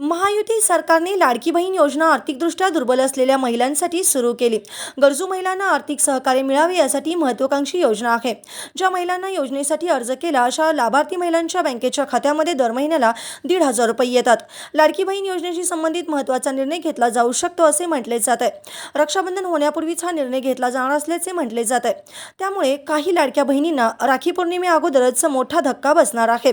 महायुती सरकारने लाडकी बहीण योजना आर्थिकदृष्ट्या दुर्बल असलेल्या महिलांसाठी सुरू केली. गरजू महिलांना आर्थिक सहकार्य मिळावे यासाठी महत्वाकांक्षी योजना आहे. ज्या महिलांना योजनेसाठी अर्ज केला अशा लाभार्थी महिलांच्या बँकेच्या खात्यामध्ये दर महिन्याला दीड हजार रुपये येतात. लाडकी बहीण योजनेशी संबंधित महत्त्वाचा निर्णय घेतला जाऊ शकतो असे म्हटले जात आहे. रक्षाबंधन होण्यापूर्वीच हा निर्णय घेतला जाणार असल्याचे म्हटले जात आहे. त्यामुळे काही लाडक्या बहिणींना राखी पौर्णिमे अगोदरच मोठा धक्का बसणार आहे.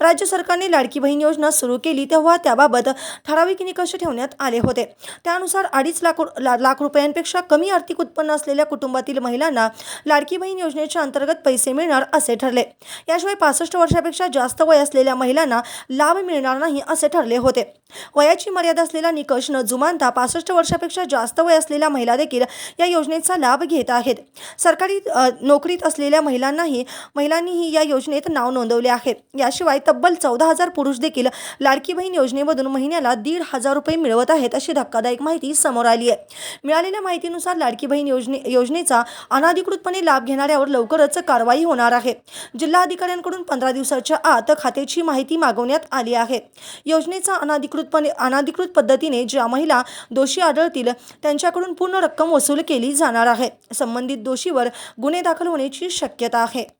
राज्य सरकारने लाडकी बहीण योजना सुरू केली तेव्हा त्याबाबत ठराविक निकष ठेवण्यात आले होते. त्यानुसार अडीच लाख ला- लाख रुपयांपेक्षा कमी आर्थिक उत्पन्न असलेल्या कुटुंबातील महिलांना लाडकी बहीण योजनेच्या अंतर्गत पैसे मिळणार असे ठरले. याशिवाय पासष्ट वर्षापेक्षा जास्त वय असलेल्या महिलांना लाभ मिळणार नाही असे ठरले होते. वयाची मर्यादा असलेला निकष न जुमानता पासष्ट वर्षापेक्षा जास्त वय असलेल्या महिला देखील या योजनेचा लाभ घेत आहेत. सरकारी नोकरीत असलेल्या महिलांनाही महिलांनीही या योजनेत नाव नोंदवले आहे. याशिवाय तब्बल चौदा हजार पुरुष देखील लाडकी बहीण योजनेमधून महिन्याला दीड हजार रुपये मिळवत आहेत अशी धक्कादायक माहिती समोर आली आहे. मिळालेल्या माहितीनुसार लाडकी बहीण योजने योजनेचा अनाधिकृतपणे लाभ घेणाऱ्यावर लवकरच कारवाई होणार आहे. जिल्हा अधिकाऱ्यांकडून पंधरा दिवसाच्या आत खात्याची माहिती मागवण्यात आली आहे. योजनेचा अनाधिकृतपणे अनाधिकृत पद्धतीने ज्या महिला दोषी आढळतील त्यांच्याकडून पूर्ण रक्कम वसूल केली जाणार आहे. संबंधित दोषीवर गुन्हे दाखल होण्याची शक्यता आहे.